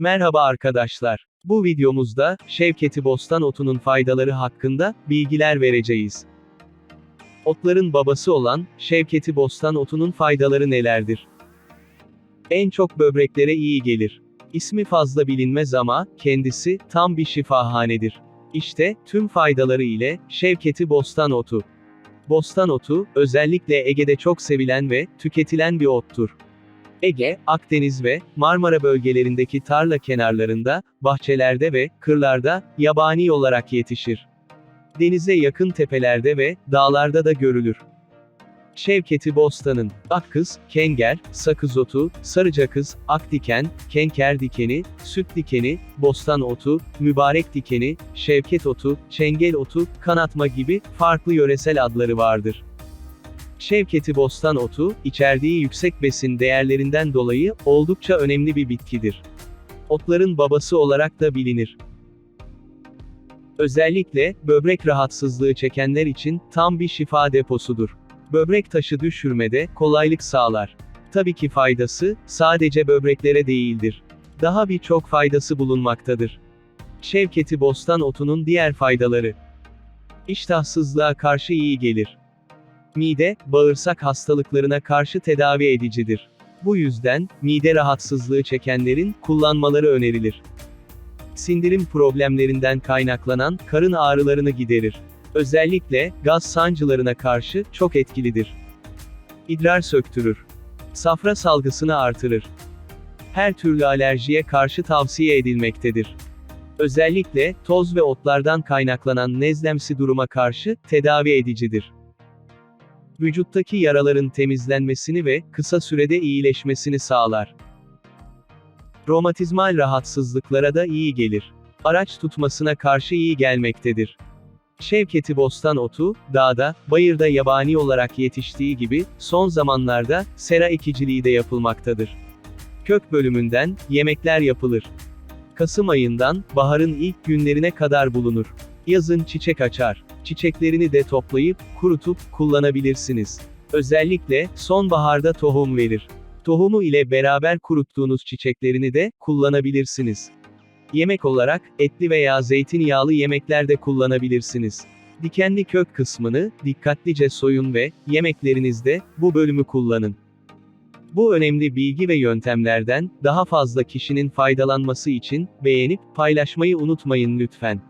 Merhaba arkadaşlar. Bu videomuzda, Şevketi Bostan otunun faydaları hakkında, bilgiler vereceğiz. Otların babası olan, Şevketi Bostan otunun faydaları nelerdir? En çok böbreklere iyi gelir. İsmi fazla bilinmez ama, kendisi, tam bir şifahanedir. İşte, tüm faydaları ile, Şevketi Bostan otu. Bostan otu, özellikle Ege'de çok sevilen ve, tüketilen bir ottur. Ege, Akdeniz ve Marmara bölgelerindeki tarla kenarlarında, bahçelerde ve kırlarda yabani olarak yetişir. Denize yakın tepelerde ve dağlarda da görülür. Şevketi Bostan'ın akkız, kenger, sakız otu, sarıcakız, akdiken, kenker dikeni, süt dikeni, bostan otu, mübarek dikeni, şevket otu, çengel otu, kanatma gibi farklı yöresel adları vardır. Şevketi bostan otu, içerdiği yüksek besin değerlerinden dolayı oldukça önemli bir bitkidir. Otların babası olarak da bilinir. Özellikle, böbrek rahatsızlığı çekenler için tam bir şifa deposudur. Böbrek taşı düşürmede kolaylık sağlar. Tabii ki faydası, sadece böbreklere değildir. Daha birçok faydası bulunmaktadır. Şevketi bostan otunun diğer faydaları. İştahsızlığa karşı iyi gelir. Mide, bağırsak hastalıklarına karşı tedavi edicidir. Bu yüzden, mide rahatsızlığı çekenlerin, kullanmaları önerilir. Sindirim problemlerinden kaynaklanan, karın ağrılarını giderir. Özellikle, gaz sancılarına karşı, çok etkilidir. İdrar söktürür. Safra salgısını artırır. Her türlü alerjiye karşı tavsiye edilmektedir. Özellikle, toz ve otlardan kaynaklanan nezlemsi duruma karşı, tedavi edicidir vücuttaki yaraların temizlenmesini ve kısa sürede iyileşmesini sağlar. Romatizmal rahatsızlıklara da iyi gelir. Araç tutmasına karşı iyi gelmektedir. Şevketi bostan otu, dağda, bayırda yabani olarak yetiştiği gibi, son zamanlarda, sera ekiciliği de yapılmaktadır. Kök bölümünden, yemekler yapılır. Kasım ayından, baharın ilk günlerine kadar bulunur. Yazın çiçek açar. Çiçeklerini de toplayıp, kurutup, kullanabilirsiniz. Özellikle, sonbaharda tohum verir. Tohumu ile beraber kuruttuğunuz çiçeklerini de, kullanabilirsiniz. Yemek olarak, etli veya zeytinyağlı yemeklerde kullanabilirsiniz. Dikenli kök kısmını, dikkatlice soyun ve, yemeklerinizde, bu bölümü kullanın. Bu önemli bilgi ve yöntemlerden, daha fazla kişinin faydalanması için, beğenip, paylaşmayı unutmayın lütfen.